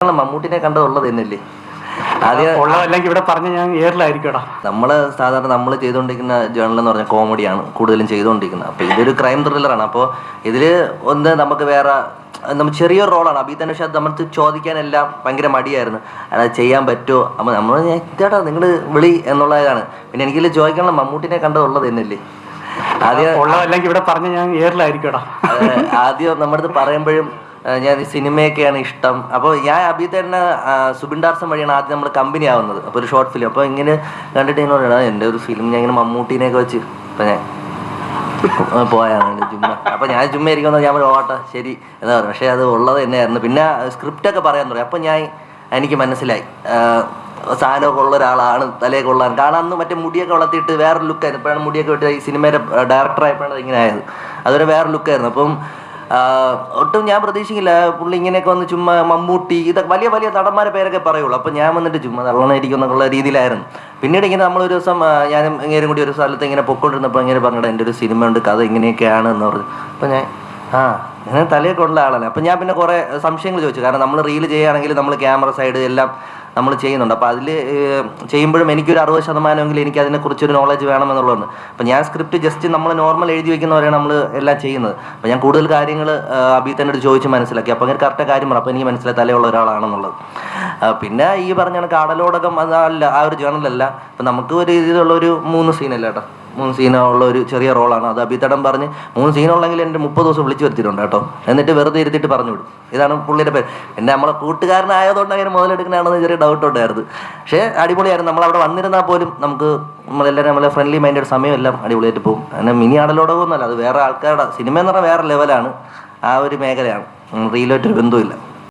നമ്മൾ മമ്മൂട്ടിനെ കണ്ടതുള്ളത് തന്നെയല്ലേ ഇവിടെ പറഞ്ഞ ഞാൻ നമ്മൾ സാധാരണ നമ്മൾ ചെയ്തുകൊണ്ടിരിക്കുന്ന ജേണൽ എന്ന് പറഞ്ഞ കോമഡിയാണ് കൂടുതലും ചെയ്തുകൊണ്ടിരിക്കുന്നത്. അപ്പൊ ഇതൊരു ക്രൈം ത്രില്ലറാണ് അപ്പോൾ ഇതിൽ ഒന്ന് നമുക്ക് വേറെ നമ്മൾ ചെറിയൊരു റോളാണ് അഭി തന്നെ പക്ഷെ അത് നമുക്ക് ചോദിക്കാനെല്ലാം ഭയങ്കര മടിയായിരുന്നു. അത് ചെയ്യാൻ പറ്റുമോ? അപ്പൊ നമ്മൾ ചേട്ടാ നിങ്ങൾ വിളി എന്നുള്ളതാണ്. പിന്നെ എനിക്കിതിൽ ചോദിക്കണം മമ്മൂട്ടിനെ കണ്ടതുള്ളത് തന്നെയല്ലേ ആദ്യം ഉള്ളതല്ലെങ്കിൽ ഇവിടെ പറഞ്ഞ ഞാൻ ഏറിലായിരിക്കടാ അത് ആദ്യം നമ്മുടെ അടുത്ത് പറയുമ്പോഴും ഞാൻ ഈ സിനിമയൊക്കെയാണ് ഇഷ്ടം. അപ്പോൾ ഞാൻ അഭി തന്നെ ആ, സുബിൻ ഡാർസൺ വഴിയാണ് ആദ്യം നമ്മൾ കമ്പനി ആവുന്നത്. അപ്പോൾ ഒരു ഷോർട്ട് ഫിലിം അപ്പോൾ ഇങ്ങനെ കണ്ടിട്ട് ഇങ്ങനെ പറയണം എന്റെ ഒരു ഫിലിം ഞാൻ ഇങ്ങനെ മമ്മൂട്ടീനെയൊക്കെ വെച്ച് അപ്പം ഞാൻ പോയാണ് ചുമ്മാ. അപ്പം ഞാൻ ചുമ്മാ ഇരിക്കുന്നത് ഞാൻ ഓട്ടെ ശരി എന്ന് പറഞ്ഞു. പക്ഷേ അത് ഉള്ളത് തന്നെയായിരുന്നു. പിന്നെ സ്ക്രിപ്റ്റ് ഒക്കെ പറയാൻ തുടങ്ങി. അപ്പം ഞാൻ എനിക്ക് മനസ്സിലായി. സാധനമൊക്കെ ഉള്ള ഒരാളാണ് തലയെ കൊള്ളാൻ കാരണം അന്ന് മറ്റേ മുടിയൊക്കെ വളർത്തിയിട്ട് വേറെ ലുക്കായിരുന്നു ഇപ്പോഴാണ് മുടിയൊക്കെ വിട്ട് ഈ സിനിമയുടെ ഡയറക്ടറായപ്പോഴാണ് ഇങ്ങനെ ആയത്. അതൊരു വേറെ ലുക്കായിരുന്നു അപ്പം ഒട്ടും ഞാൻ പ്രതീക്ഷിക്കില്ല. പുള്ളി ഇങ്ങനെയൊക്കെ വന്ന് ചുമ്മാ മമ്മൂട്ടി ഇതൊക്കെ വലിയ വലിയ നടന്മാരെ പേരൊക്കെ പറയുള്ളൂ. അപ്പൊ ഞാൻ വന്നിട്ട് ചുമ്മാ തള്ളണായിരിക്കും എന്നുള്ള രീതിയിലായിരുന്നു. പിന്നീട് ഇങ്ങനെ നമ്മളൊരു ദിവസം ഞാനും ഇങ്ങനെ കൂടി ഒരു സ്ഥലത്ത് ഇങ്ങനെ പൊക്കോണ്ടിരുന്നപ്പോൾ ഇങ്ങനെ പറഞ്ഞിട്ട് എന്റെ ഒരു സിനിമ ഉണ്ട് കഥ ഇങ്ങനെയൊക്കെയാണ് എന്ന് പറഞ്ഞു. അപ്പൊ ഞാൻ ആ തലയിൽ തലയൊക്കെ ഉള്ള ആളാണ് അപ്പം ഞാൻ പിന്നെ കുറേ സംശയങ്ങൾ ചോദിച്ചു. കാരണം നമ്മൾ റീൽ ചെയ്യുകയാണെങ്കിൽ നമ്മൾ ക്യാമറ സൈഡ് എല്ലാം നമ്മൾ ചെയ്യുന്നുണ്ട്. അപ്പോൾ അതിൽ ചെയ്യുമ്പോഴും എനിക്കൊരു അറുപത് ശതമാനമെങ്കിലും എനിക്ക് അതിനെക്കുറിച്ചൊരു നോളജ് വേണമെന്നുള്ളതാണ്. അപ്പോൾ ഞാൻ സ്ക്രിപ്റ്റ് ജസ്റ്റ് നമ്മൾ നോർമൽ എഴുതി വെക്കുന്നവരെയാണ് നമ്മൾ എല്ലാം ചെയ്യുന്നത്. അപ്പോൾ ഞാൻ കൂടുതൽ കാര്യങ്ങൾ അബി തന്നെ അടുത്ത് ചോദിച്ച് മനസ്സിലാക്കി. അപ്പോൾ അങ്ങനെ കറക്റ്റ് കാര്യം പറഞ്ഞു അപ്പോൾ എനിക്ക് മനസ്സിലായി തലയുള്ള ഒരാളാണെന്നുള്ളത്. പിന്നെ ഈ പറഞ്ഞ കാടലോടകം അതല്ല ആ ഒരു ജേണലല്ല അപ്പം നമുക്ക് ഒരു രീതിയിലുള്ള ഒരു മൂന്ന് സീനല്ല കേട്ടോ മൂന്ന് സീനുള്ള ഒരു ചെറിയ റോളാണ്. അത് അഭിതടം പറഞ്ഞ് മൂന്ന് സീനുള്ളെങ്കിൽ എന്റെ മുപ്പത് ദിവസം വിളിച്ചു വരുത്തിയിട്ടുണ്ട് കേട്ടോ. എന്നിട്ട് വെറുതെ ഇരുത്തിയിട്ട് പറഞ്ഞു വിടും. ഇതാണ് പുള്ളിയുടെ പേര്. എന്റെ നമ്മളെ കൂട്ടുകാരനായതുകൊണ്ട് അങ്ങനെ മുതലെടുക്കണാണെന്ന് ചെറിയ ഡൗട്ട് ഉണ്ടായിരുന്നു. പക്ഷേ അടിപൊളിയായിരുന്നു. നമ്മൾ അവിടെ വന്നിരുന്നാൽ പോലും നമുക്ക് നമ്മളെല്ലാവരും നമ്മളെ ഫ്രണ്ട്ലി മൈൻഡഡ് സമയമെല്ലാം അടിപൊളിയായിട്ട് പോകും. അങ്ങനെ മിനി ആടലോടകമൊന്നുമല്ല. അത് വേറെ ആൾക്കാരുടെ സിനിമ എന്ന് പറഞ്ഞാൽ വേറെ ലെവലാണ് ആ ഒരു മേഖലയാണ്. റീലായിട്ടൊരു ബന്ധമില്ല